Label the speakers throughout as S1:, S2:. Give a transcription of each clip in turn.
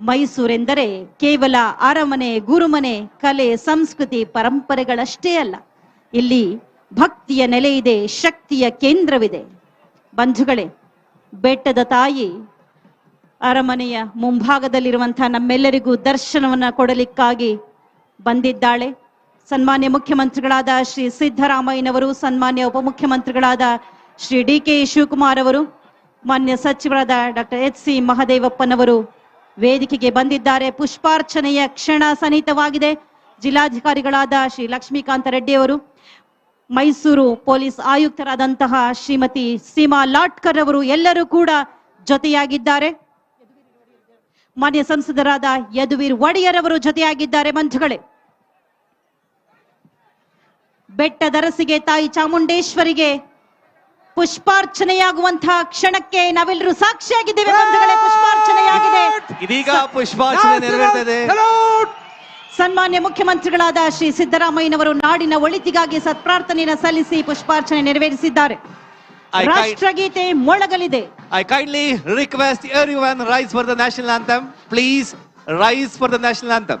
S1: ಮೈಸೂರೆಂದರೆ ಕೇವಲ ಅರಮನೆ, ಗುರುಮನೆ, ಕಲೆ, ಸಂಸ್ಕೃತಿ, ಪರಂಪರೆಗಳಷ್ಟೇ ಅಲ್ಲ. ಇಲ್ಲಿ ಭಕ್ತಿಯ ನೆಲೆಯಿದೆ ಶಕ್ತಿಯ ಕೇಂದ್ರವಿದೆ. ಬಂಧುಗಳೇ, ಬೆಟ್ಟದ ತಾಯಿ, ಅರಮನೆಯ ಮುಂಭಾಗದಲ್ಲಿರುವಂತಹ ನಮ್ಮೆಲ್ಲರಿಗೂ ದರ್ಶನವನ್ನು ಕೊಡಲಿಕ್ಕಾಗಿ ಬಂದಿದ್ದಾಳೆ. ಸನ್ಮಾನ್ಯ ಮುಖ್ಯಮಂತ್ರಿಗಳಾದ ಶ್ರೀ ಸಿದ್ದರಾಮಯ್ಯನವರು, ಸನ್ಮಾನ್ಯ ಉಪಮುಖ್ಯಮಂತ್ರಿಗಳಾದ ಶ್ರೀ ಡಿ ಕೆ ಶಿವಕುಮಾರ್ ಅವರು, ಮಾನ್ಯ ಸಚಿವರಾದ ಡಾಕ್ಟರ್ ಎಚ್ ಸಿ ಮಹದೇವಪ್ಪನವರು ವೇದಿಕೆಗೆ ಬಂದಿದ್ದಾರೆ. ಪುಷ್ಪಾರ್ಚನೆಯ ಕ್ಷಣ ಸನ್ನಿಹಿತವಾಗಿದೆ ಜಿಲ್ಲಾಧಿಕಾರಿಗಳಾದ ಶ್ರೀ ಲಕ್ಷ್ಮೀಕಾಂತ ರೆಡ್ಡಿ ಅವರು, ಮೈಸೂರು ಪೊಲೀಸ್ ಆಯುಕ್ತರಾದಂತಹ ಶ್ರೀಮತಿ ಸೀಮಾ ಲಾಟ್ಕರ್ ಅವರು ಎಲ್ಲರೂ ಕೂಡ ಜೊತೆಯಾಗಿದ್ದಾರೆ. ಮಾನ್ಯ ಸಂಸದರಾದ ಯದುವೀರ್ ಒಡೆಯರ್ ಅವರು ಜೊತೆಯಾಗಿದ್ದಾರೆ. ಬಂಧುಗಳೇ ಬೆಟ್ಟದರಸಿಗೆ ತಾಯಿ ಚಾಮುಂಡೇಶ್ವರಿಗೆ ಪುಷ್ಪಾರ್ಚನೆಯಾಗುವಂತಹ ಕ್ಷಣಕ್ಕೆ ನಾವೆಲ್ಲರೂ ಸಾಕ್ಷಿಯಾಗಿದ್ದೇವೆ ಬಂಧುಗಳೇ ಪುಷ್ಪಾರ್ಚನೆಯಾಗಿದೆ.
S2: ಇದೀಗ ಪುಷ್ಪಾರ್ಚನೆ
S1: ಸನ್ಮಾನ್ಯ ಮುಖ್ಯಮಂತ್ರಿಗಳಾದ ಶ್ರೀ ಸಿದ್ದರಾಮಯ್ಯನವರು ನಾಡಿನ ಒಳಿತಿಗಾಗಿ ಸತ್ಪ್ರಾರ್ಥನೆಯನ್ನು ಸಲ್ಲಿಸಿ ಪುಷ್ಪಾರ್ಚನೆ ನೆರವೇರಿಸಿದ್ದಾರೆ. ರಾಷ್ಟ್ರಗೀತೆ ಮೊಳಗಲಿದೆ.
S2: I kindly request every everyone rise for the national anthem please rise for the national anthem.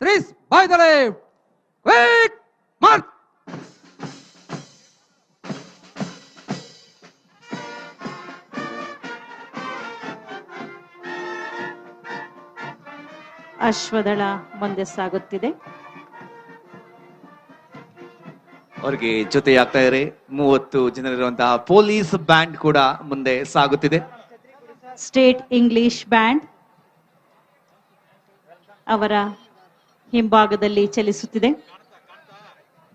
S3: Threes by the left. Quick march.
S1: ಅಶ್ವದಳ ಮುಂದೆ ಸಾಗುತ್ತಿದೆ
S2: ಅವರಿಗೆ ಜೊತೆಯಾಗ್ತಾ ಇದ್ದಾರೆ ಮೂವತ್ತು ಜನರಿರುವಂತಹ ಪೊಲೀಸ್ ಬ್ಯಾಂಡ್ ಕೂಡ ಮುಂದೆ ಸಾಗುತ್ತಿದೆ
S1: ಸ್ಟೇಟ್ ಇಂಗ್ಲಿಷ್ ಬ್ಯಾಂಡ್ ಅವರ ಹಿಂಭಾಗದಲ್ಲಿ ಚಲಿಸುತ್ತಿದೆ.